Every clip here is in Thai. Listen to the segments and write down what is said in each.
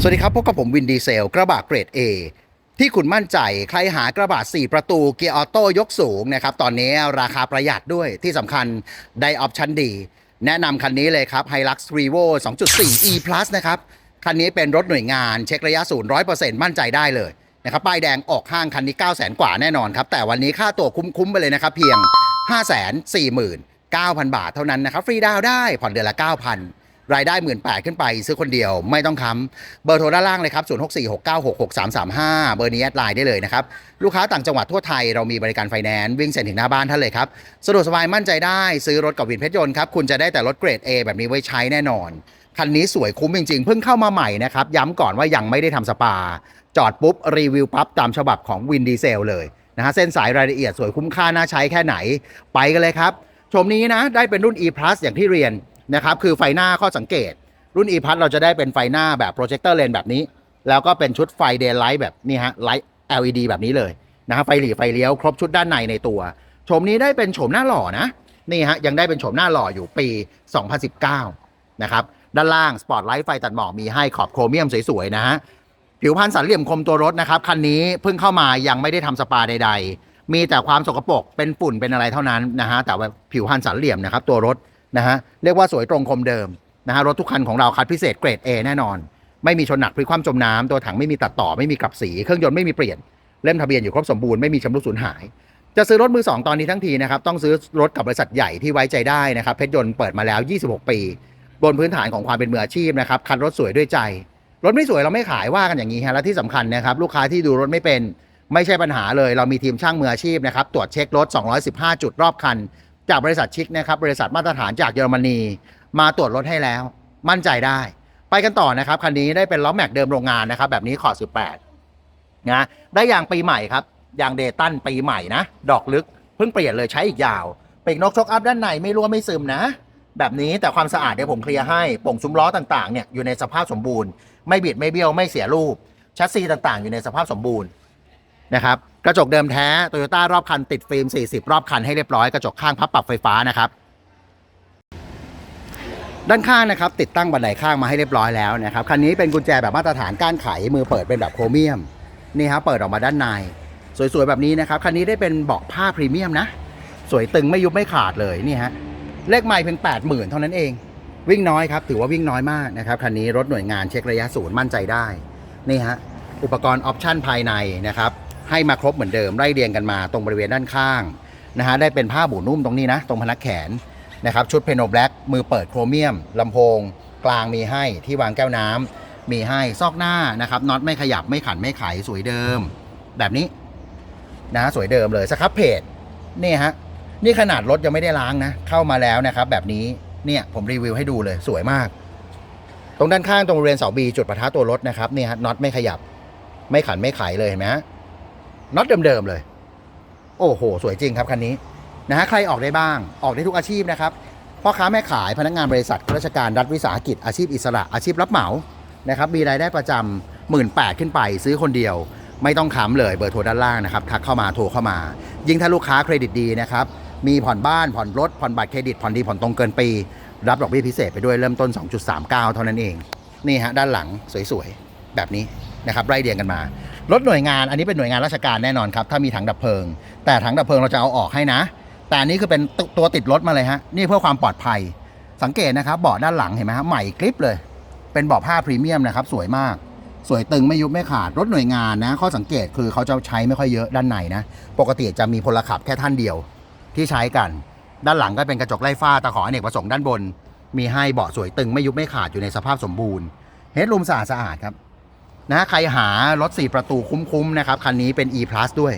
สวัสดีครับพบกับผมวินดีเซล กระบะเกรด A ที่คุณมั่นใจใครหากระบะ 4 ประตูเกียร์ออโต้ยกสูงนะครับ ตอนนี้ราคาประหยัดด้วยที่สำคัญได้ออปชั่นดี แนะนำคันนี้เลยครับ Hilux Revo 2.4 E Plus นะครับ คันนี้เป็นรถหน่วยงานเช็คระยะศูนย์100%มั่นใจได้เลยนะครับป้ายแดงออกห้างคันนี้ 9 0 0 0 0 กว่าแน่นอนครับ แต่วันนี้ค่าตัวคุ้มๆไปเลยนะครับ เพียง 549,000 บาทเท่านั้นนะครับฟรีดาวได้ผ่อนเดือนละ 9,000 รายได้1 8ื่นแปดขึ้นไปซื้อคนเดียวไม่ต้องค้ำเบอร์โทรด้านล่างเลยครับ0 6 4 6 9 6 6 3 3 5เบอร์นี้แอดไลน์ได้เลยนะครับ ลูกค้าต่างจังหวัดทั่วไทยเรามีบริการไฟแนนซ์วิ่งเซ็นถึงหน้าบ้านท่านเลยครับ สะดวกสบายมั่นใจได้ซื้อรถกับวินเพชรยนต์ครับ คุณจะได้แต่รถเกรด A แบบนี้ไว้ใช้แน่นอน คันนี้สวยคุ้มจริงๆ เพิ่งเข้ามาใหม่นะครับ ย้ำก่อนว่ายังไม่ได้ทำสปา จอดปุ๊บรีวิวปั๊บตามฉบับของวินดีเซลเลยนะฮะเส้นสายรายละเอียดสวยคุ้มค่าน่าใช้แค่ไหน ไปกันเลยครับชมนี้นะได้เป็นรุ่น E Plus อย่างที่เรียน นะครับคือไฟหน้าข้อสังเกต รุ่น E Plus เราจะได้เป็นไฟหน้าแบบโปรเจคเตอร์เลนแบบนี้ แล้วก็เป็นชุดไฟเดย์ไลท์แบบนี้ฮะไลท์ LED แบบนี้เลยนะฮะไฟหลีไฟเลี้ยวครบชุดด้านในในตัวชมนี้ได้เป็นโฉมหน้าหล่อนะนี่ฮะยังได้เป็นโฉมหน้าหล่ออยู่ปี 2019 นะครับด้านล่างสปอตไลท์ไฟตัดหมอกมีให้ขอบโครเมียมสวยๆนะฮะผิวพรรณสันเหลี่ยมคมตัวรถนะครับคันนี้เพิ่งเข้ามายังไม่ได้ทำสปาใด ๆ มีแต่ความสกปรกเป็นฝุ่นเป็นอะไรเท่านั้นนะฮะแต่ว่าผิวพรรณสันเหลี่ยมนะครับตัวรถ นะฮะเรียกว่าสวยตรงคมเดิมนะฮะรถทุกคันของเราคัดพิเศษเกรด A แน่นอน ไม่มีชนหนักพลิกคว่ำจมน้ำตัวถังไม่มีตัดต่อไม่มีกลับสีเครื่องยนต์ไม่มีเปลี่ยนเล่มทะเบียนอยู่ครบสมบูรณ์ไม่มีชำรุดสูญหาย จะซื้อรถมือสองตอนนี้ทั้งทีนะครับต้องซื้อรถกับบริษัทใหญ่ที่ไว้ใจได้นะครับเพชรยนต์เปิดมาแล้ว 26 ปี บนพื้นฐานของความเป็นมืออาชีพนะครับคันรถสวยด้วยใจ รถไม่สวยเราไม่ขายว่ากันอย่างนี้ฮะและที่สำคัญนะครับลูกค้าที่ดูรถไม่เป็นไม่ใช่ปัญหาเลย เรามีทีมช่างมืออาชีพนะครับตรวจเช็ครถ 215 จุดรอบคัน จากบริษัทชิคนะครับบริษัทมาตรฐานจากเยอรมนี มาตรวจรถให้แล้ว มั่นใจได้ ไปกันต่อนะครับคันนี้ได้เป็นล้อแม็กเดิมโรงงานนะครับ แบบนี้ขอ18นะได้ยางปีใหม่ครับยางเดตันปีใหม่นะ ดอกลึกเพิ่งเปลี่ยนเลยใช้อีกยาวปีกนกชกอัพด้านในไม่รั่วไม่ซึมนะ แบบนี้แต่ความสะอาดเดี๋ยวผมเคลียร์ให้ป่งซุ้มล้อต่างๆเนี่ยอยู่ในสภาพสมบูรณ์ไม่บิดไม่เบี้ยวไม่เสียรูปแชสซีต่างๆ อยู่ในสภาพสมบูรณ์นะครับ กระจกเดิมแท้โตโยต้ารอบคันติดฟิล์ม 40 รอบคันให้เรียบร้อย กระจกข้างพับปรับไฟฟ้านะครับด้านข้างนะครับติดตั้งบันไดข้างมาให้เรียบร้อยแล้วนะครับคันนี้เป็นกุญแจแบบมาตรฐานก้านไขมือเปิดเป็นแบบโครเมียมนี่ฮะเปิดออกมาด้านใน สวยๆแบบนี้นะครับคันนี้ได้เป็นเบาะผ้าพรีเมียมนะ สวยตึงไม่ยุบไม่ขาดเลยนี่ฮะเลขไม่เพียง 8 0,000 เท่านั้นเอง วิ่งน้อยครับถือว่าวิ่งน้อยมากนะครับคันนี้รถหน่วยงานเช็คระยะศูนย์มั่นใจได้นี่ฮะอุปกรณ์ออปชั่นภายในนะครับ ให้มาครบเหมือนเดิมไล่เรียงกันมาตรงบริเวณด้านข้างนะฮะได้เป็นผ้าบูนุ่มตรงนี้นะ ตรงพนักแขนนะครับชุดเพโนแบล็กมือเปิดโครเมียมลำโพง กลางมีให้ที่วางแก้วน้ำมีให้ซอกหน้านะครับน็อตไม่ขยับไม่ขันไม่ไขสวยเดิม แบบนี้นะสวยเดิมเลยสครับเพจนี่ฮะนี่ขนาดรถยังไม่ได้ล้างนะ เข้ามาแล้วนะครับ แบบนี้เนี่ยผมรีวิวให้ดูเลยสวยมาก ตรงด้านข้างตรงบริเวณเสาบีจุดประทะตัวรถนะครับนี่ฮะน็อตไม่ขยับ ไม่ขันไม่ไขเลยเห็นไหมฮะ น็อตเดิมๆเลย โอ้โห สวยจริงครับคันนี้นะฮะใครออกได้บ้างออกได้ทุกอาชีพนะครับพ่อค้าแม่ขายพนักงานบริษัทราชการรัฐวิสาหกิจอาชีพอิสระอาชีพรับเหมานะครับมีรายได้ประจำหมื่นแปดขึ้นไปซื้อคนเดียว ไม่ต้องค้ำเลยเบอร์โทรด้านล่างนะครับทักเข้ามาโทรเข้ามา ยิ่งถ้าลูกค้าเครดิตดีนะครับมีผ่อนบ้านผ่อนรถผ่อนบัตรเครดิตผ่อนดีผ่อนตรงเกินปี รับดอกเบี้ยพิเศษไปด้วยเริ่มต้น 2.39 เท่านั้นเอง นี่ฮะด้านหลังสวยๆ แบบนี้ นะครับไล่เรียงกันมา รถหน่วยงานอันนี้เป็นหน่วยงานราชการแน่นอนครับถ้ามีถังดับเพลิง แต่ถังดับเพลิงเราจะเอาออกให้นะ แต่อันนี้คือเป็นตตัวติดรถมาเลยฮะนี่เพื่อความปลอดภัย สังเกตนะครับเบาะด้านหลังเห็นไหมฮะใหม่กริปเลย เป็นเบาะผ้าพรีเมียมนะครับสวยมากสวยตึงไม่ยุบไม่ขาดรถหน่วยงานนะ ข้อสังเกตคือเขาจะใช้ไม่ค่อยเยอะด้านในนะ ปกติจะมีพลขับแค่ท่านเดียวที่ใช้กัน ด้านหลังก็เป็นกระจกไล่ฟ้าตะขออเนกประสงค์ด้านบน มีให้เบาะสวยตึงไม่ยุบไม่ขาดอยู่ในสภาพสมบูรณ์เฮดรูมสะอาดสะอาดครับ นะใครหารถ 4 ประตูคุ้มๆนะครับคันนี้เป็น e plus ด้วย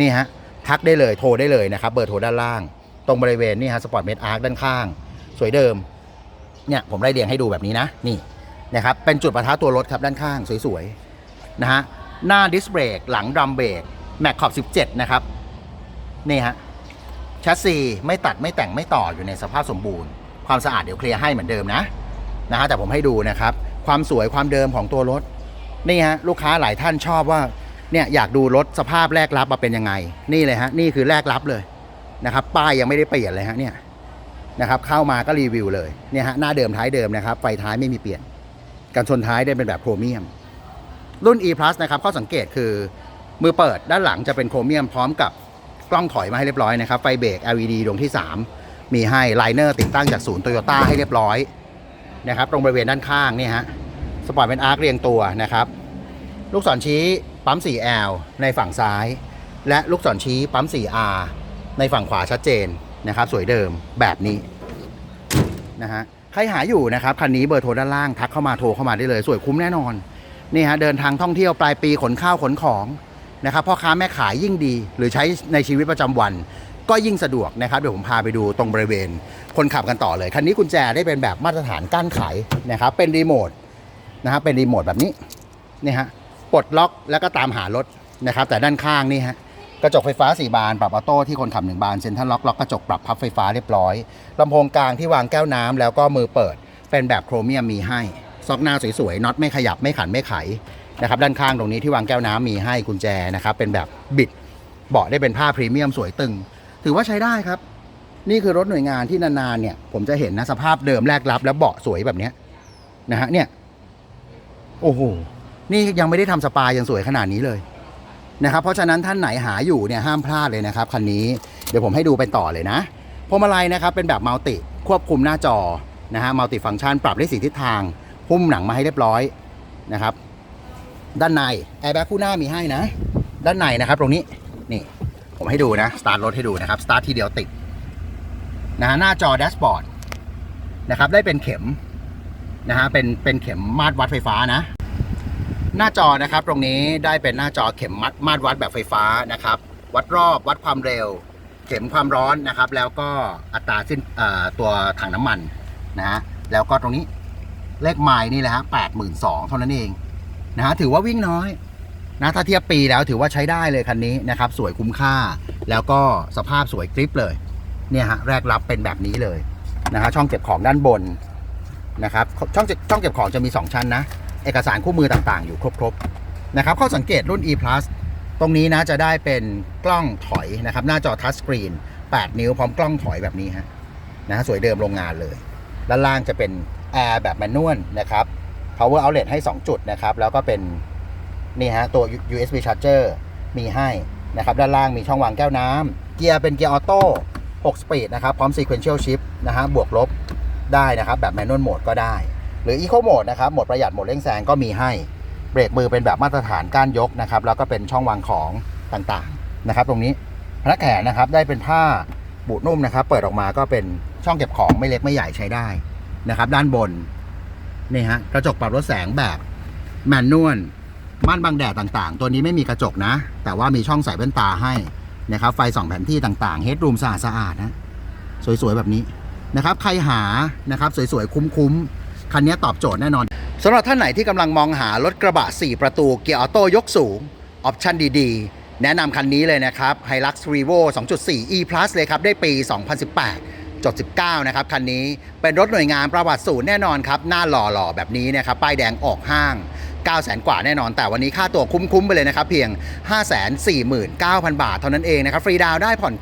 นี่ฮะทักได้เลยโทรได้เลยนะครับ เบอร์โทรด้านล่าง ตรงบริเวณนี่ฮะสปอร์ตเมดอาร์คด้านข้าง สวยเดิมเนี่ยผมได้เรียงให้ดูแบบนี้นะนี่นะครับเป็นจุดประทะตัวรถครับด้านข้างสวยๆนะฮะหน้าดิสเบรกหลังดรัมเบรกแม็กขอบ 17 นะครับนี่ฮะแชสซีไม่ตัดไม่แต่งไม่ต่ออยู่ในสภาพสมบูรณ์ ความสะอาดเดี๋ยวเคลียร์ให้เหมือนเดิมนะนะฮะแต่ผมให้ดูนะครับ ความสวยความเดิมของตัวรถ นี่ฮะลูกค้าหลายท่านชอบว่าเนี่ยอยากดูรถสภาพแรกรับมาเป็นยังไง นี่เลยฮะนี่คือแรกรับเลยนะครับ ป้ายยังไม่ได้เปลี่ยนเลยฮะเนี่ยนะครับ เข้ามาก็รีวิวเลยเนี่ยฮะหน้าเดิมท้ายเดิมนะครับไฟท้ายไม่มีเปลี่ยนการชนท้ายได้เป็นแบบโครเมียม รุ่น e plus นะครับข้อสังเกตคือมือเปิดด้านหลังจะเป็นโครเมียมพร้อมกับกล้องถอยมาให้เรียบร้อยนะครับไฟเบรก LED ดวงที่ 3 มีให้ไลเนอร์ติดตั้งจากศูนย์โตโยต้าให้เรียบร้อยนะครับตรงบริเวณด้านข้างนี่ฮะ สปอร์ตเป็นอาร์คเรียงตัวนะครับ ลูกศรชี้ปั๊ม 4L ในฝั่งซ้าย และลูกศรชี้ปั๊ม 4R ในฝั่งขวาชัดเจนนะครับ สวยเดิมแบบนี้นะฮะใครหาอยู่นะครับคันนี้เบอร์โทรด้านล่างทักเข้ามาโทรเข้ามาได้เลยสวยคุ้มแน่นอนนี่ฮะเดินทางท่องเที่ยวปลายปีขนข้าวขนของนะครับพ่อค้าแม่ขายยิ่งดี หรือใช้ในชีวิตประจำวัน ก็ยิ่งสะดวกนะครับเดี๋ยวผมพาไปดูตรงบริเวณ คนขับกันต่อเลยคันนี้กุญแจได้เป็นแบบมาตรฐานก้านไขนะครับเป็นรีโมท นะครับเป็นรีโมทแบบนี้นี่ฮะปลดล็อกแล้วก็ตามหารถนะครับแต่ด้านข้างนี่ฮะกระจกไฟฟ้า 4 บาน ปรับออโต้ที่คนขับหนึ่งบานเซ็นทรัลล็อกล็อกกระจกปรับพับไฟฟ้าเรียบร้อยลำโพงกลางที่วางแก้วน้ำแล้วก็มือเปิดเป็นแบบโครเมียมมีให้ซอกหน้าสวยๆน็อตไม่ขยับไม่ขันไม่ไขนะครับด้านข้างตรงนี้ที่วางแก้วน้ำมีให้กุญแจนะครับเป็นแบบบิดเบาะได้เป็นผ้าพรีเมียมสวยตึง ถือว่าใช้ได้ครับ นี่คือรถหน่วยงานที่นานๆเนี่ยผมจะเห็นนะสภาพเดิมแรกรับ แล้วเบาะสวยแบบนี้นะฮะเนี่ย โอ้โห นี่ยังไม่ได้ทำสปายังสวยขนาดนี้เลยนะครับ เพราะฉะนั้นท่านไหนหาอยู่เนี่ยห้ามพลาดเลยนะครับคันนี้ เดี๋ยวผมให้ดูไปต่อเลยนะพวงมาลัยนะครับเป็นแบบมัลติควบคุมหน้าจอนะฮะมัลติฟังก์ชันปรับได้สีทิศทาง หุ้มหนังมาให้เรียบร้อยนะครับ ด้านในแอร์แบ็กคู่หน้ามีให้นะ ด้านในนะครับตรงนี้นี่ผมให้ดูนะสตาร์ทรถให้ดูนะครับสตาร์ททีเดียวติดนะฮะหน้าจอแดชบอร์ดนะครับได้เป็นเข็ม นะฮะเป็นเป็นเข็มมาตรวัดไฟฟ้านะ หน้าจอนะครับตรงนี้ได้เป็นหน้าจอเข็มมัดมาตรวัดแบบไฟฟ้านะครับ วัดรอบวัดความเร็ว เข็มความร้อนนะครับ แล้วก็อัตราสิ้นตัวถังน้ำมันนะฮะแล้วก็ตรงนี้เลขไมล์นี่แหละฮะแปดหมื่นสองเท่านั้นเองนะฮะถือว่าวิ่งน้อยนะถ้าเทียบปีแล้วถือว่าใช้ได้เลยคันนี้นะครับ สวยคุ้มค่า แล้วก็สภาพสวยกริปเลย เนี่ยฮะแรกรับเป็นแบบนี้เลยนะฮะช่องเก็บของด้านบน นะครับช่องเก็บช่องเก็บของจะมี 2 ชั้นนะ เอกสารคู่มือต่างๆ อยู่ครบๆนะครับข้อสังเกตรุ่น e plus ตรงนี้นะจะได้เป็นกล้องถอยนะครับ หน้าจอทัชสกรีน8 นิ้วพร้อมกล้องถอยแบบนี้ฮะนะฮะสวยเดิมโรงงานเลยด้านล่างจะเป็นแอร์แบบแมนนวลนะครับ power outlet ให้ 2 จุดนะครับ แล้วก็เป็นนี่ฮะตัว USB charger มีให้นะครับ ด้านล่างมีช่องวางแก้วน้ำเกียร์เป็นเกียร์ออโต้6 speed นะครับ พร้อม sequential shift นะฮะบวกลบ ได้นะครับแบบ manual mode ก็ได้ หรือ eco mode นะครับโหมดประหยัดโหมดเร่งแซงก็มีให้เบรกมือเป็นแบบมาตรฐานก้านยกนะครับแล้วก็เป็นช่องวางของต่างๆนะครับ ตรงนี้พนักแขนนะครับได้เป็นผ้าบูดนุ่มนะครับ เปิดออกมาก็เป็นช่องเก็บของไม่เล็กไม่ใหญ่ใช้ได้นะครับ ด้านบนนี่ฮะกระจกปรับลดแสงแบบแมนนวลม่านบังแดดต่างๆ ตัวนี้ไม่มีกระจกนะ แต่ว่ามีช่องใส่แว่นตาให้นะครับ ไฟส่องแผนที่ต่างๆเฮดรูมสะอาดสะอาดๆนะ สวยๆ แบบนี้ นะครับใครหานะครับสวยๆ คุ้มๆ คันนี้ตอบโจทย์แน่นอนสำหรับท่านไหนที่กำลังมองหารถกระบะ 4 ประตูเกียร์ออโต้ยกสูง ออปชั่นดีๆ แนะนำคันนี้เลยนะครับ Hilux Revo 2.4 E Plus เลยครับ ได้ปี 2018จด19 นะครับ คันนี้เป็นรถหน่วยงานประวัติศูนย์แน่นอนครับ หน้าหล่อๆ แบบนี้นะครับ ป้ายแดงออกห้าง 9 0 0 0 0กว่าแน่นอน แต่วันนี้ค่าตัวคุ้มๆ ไปเลยนะครับ เพียง 549,000 บาทเท่านั้นเองนะครับ ฟรีดาวน์ได้ผ่อน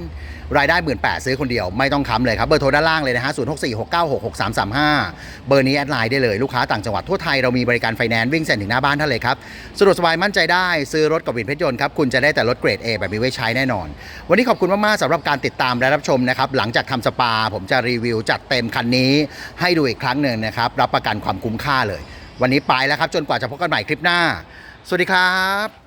9,000รายได้1 8 0 0 0ซื้อคนเดียวไม่ต้องค้ำเลยครับ เบอร์โทรด้านล่างเลยนะฮะ0646966335เบอร์นี้แอดไลน์ได้เลยลูกค้าต่างจังหวัดทั่วไทยเรามีบริการไฟแนนซ์วิ่งเซ็นถึงหน้าบ้านท่านเลยครับสะดวกสบายมั่นใจได้ซื้อรถกับวินเพชรยนต์ครับคุณจะได้แต่รถเกรด A แบบมีไว้ใช้แน่นอน วันนี้ขอบคุณมากๆสำหรับการติดตามและรับชมนะครับหลังจากทำสปา ผมจะรีวิวจัดเต็มคันนี้ให้ดูอีกครั้งหนึ่งนะครับรับประกันความคุ้มค่าเลย วันนี้ไปแล้วครับจนกว่าจะพบกันใหม่คลิปหน้า สวัสดีครับ